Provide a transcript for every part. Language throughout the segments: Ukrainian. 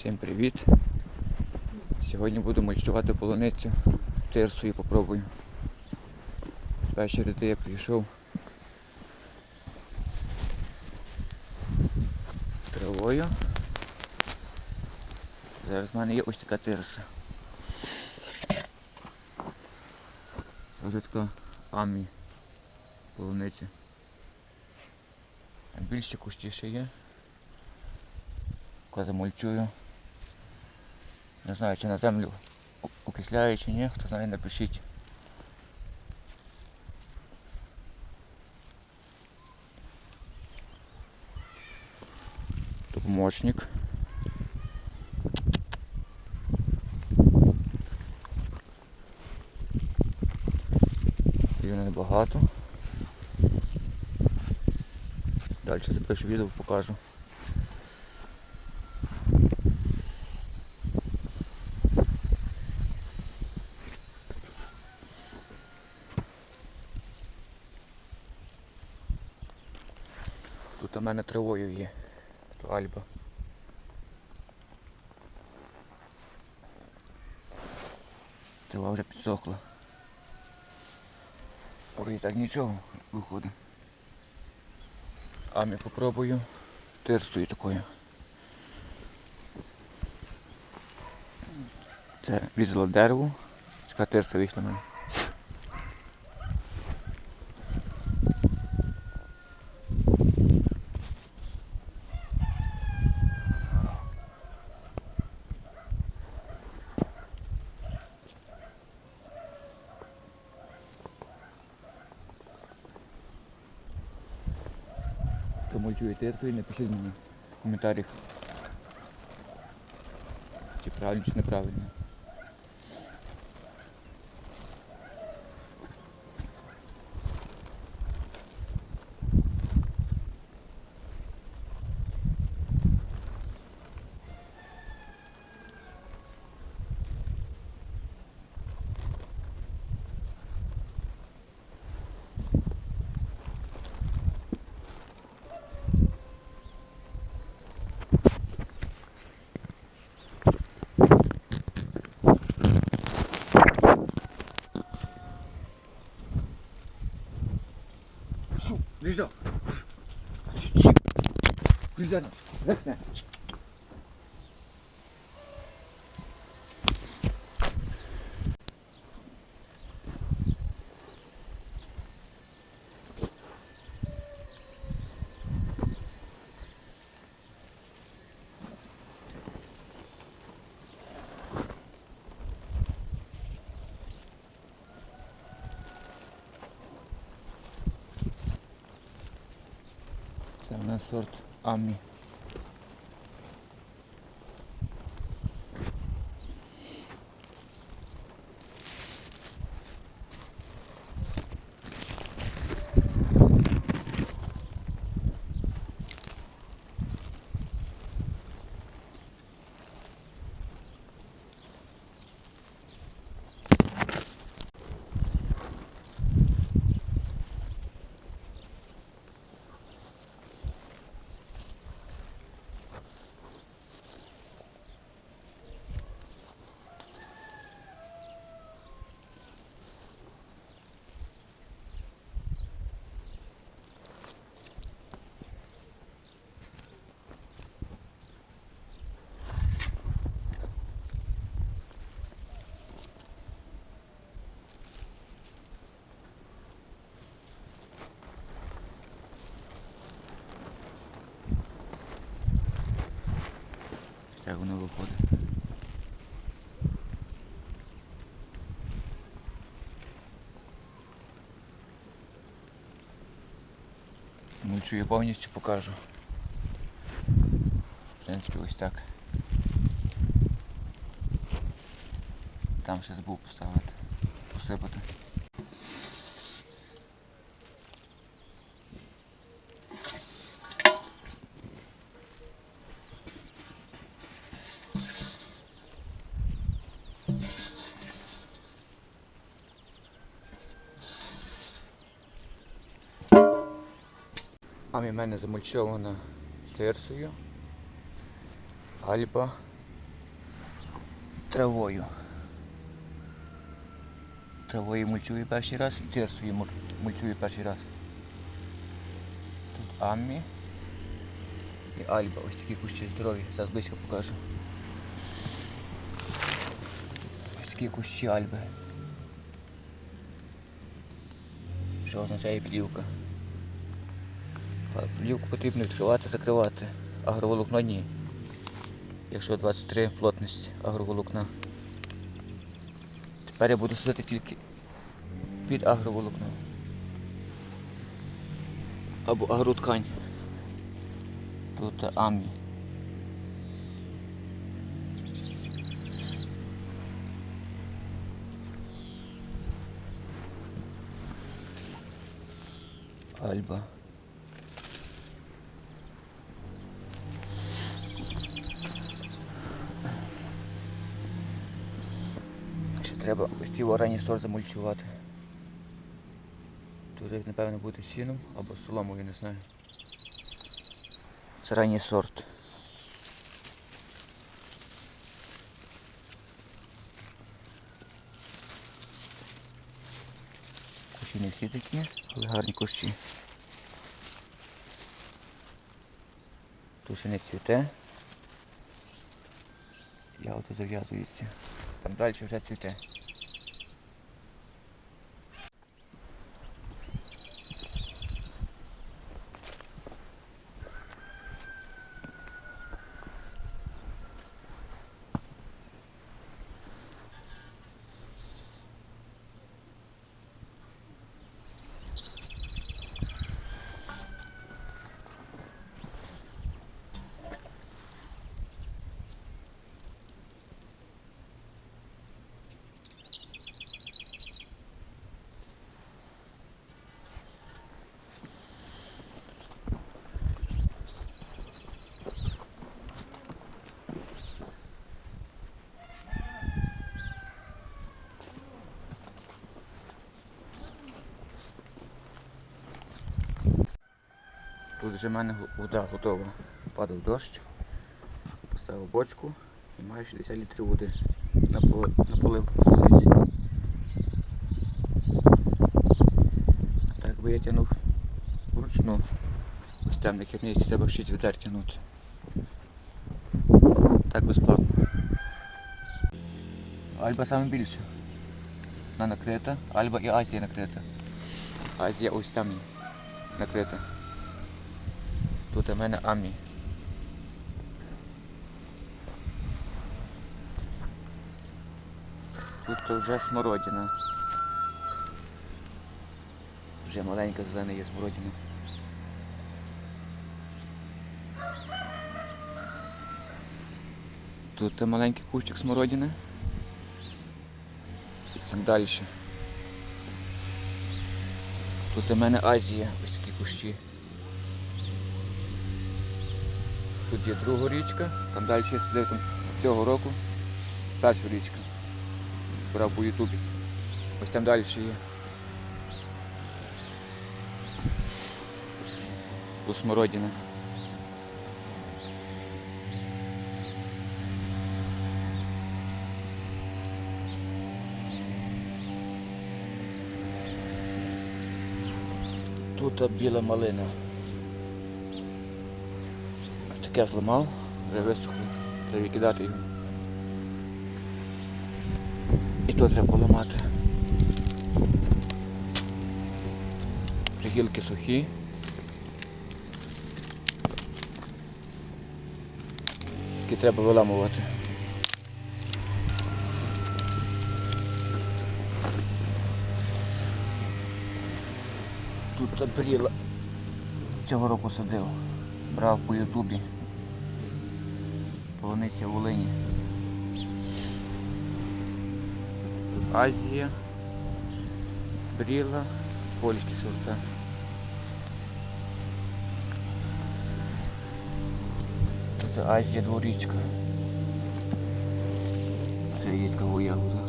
Всім привіт! Сьогодні буду мульчувати полуницю. Тирсою попробую. Перші ряди я прийшов. Травою. Зараз в мене є ось така тирса. Це вже така амі полуниця. А більше кущіше є. Коли замульчую. Не знаю, чи на землю окисляє чи ні, хто знає, напишіть. Помощник. Її небагато. Далі запишу відео, покажу. У мене травою є. То Альба. Трава вже підсохла. Ой, так нічого виходить. А я попробую тирсою такою. Це різало дерево. Така тирса вийшла в мене. Тому чуєте і напишіть мені в коментарях. Чи правильно, чи неправильно. Güzel. Güzel. Bekle. Це у нас сорт Амі. Так воно виходить. Мульчу я повністю покажу. В принципі, ось так. Там ще забув поставити, посипати. А в мене замульчована тирсою, альба травою. Травою мульчую перший раз і тирсою мульчую перший раз. Тут Аммі і Альба. Ось такі кущі здорові. Зараз близько покажу. Ось такі кущі Альби. Що означає плівка? А Плівку потрібно відкривати, закривати. Агроволокно ні. Якщо 23 плотність агроволокна. Тепер я буду сидіти тільки під агроволокно. Або агроткань. Тут амі. Альба. Треба ось ті ранній сорт замульчувати. Тут, напевно, буде сіном або соломою, не знаю. Це ранній сорт. Кущі не всі такі, але гарні кущі. Тут ще не цвіте. Ягода зав'язується. Там далі вже цвіте. Тут вже в мене вода готова. Падав дощ, поставив бочку і маю 60 літрів води на полив. Так би я тягнув вручну. Ось там на керниці треба 6 відер тягнути. Так безплатно. Альба саме більше. Вона накрита, Альба і Азія накрита. Азія ось там накрита. Тут у мене Амі. Тут вже смородина. Вже маленька зелена є смородина. Тут маленький кущик смородини. І там далі. Тут у мене Азія, ось такі кущі. Тут є друга річка, там далі сидив там цього року. Перша річка. Брав по Ютубі. Ось там далі ще є. Тут смородина. Тут біла малина. Таке зламав, вже висохло, треба викидати його. І то треба поламати. Вже гілки сухі. Які треба виламувати. Тут бріла цього року садив. Брав по Ютубі. Полуниця Волині. Тут Азія, Бріла, польські сорта. Тут Азія дворічка. Це є така ягода.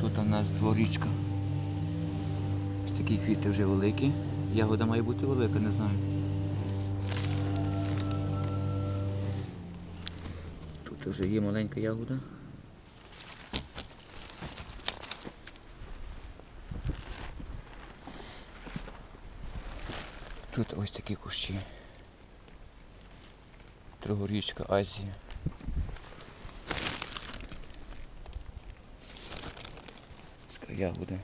Тут у нас дворічка. Такі квіти вже великі, Ягода має бути велика, не знаю. Тут вже є маленька ягода. Тут ось такі кущі. Тригорічка, Азія. Така ягода.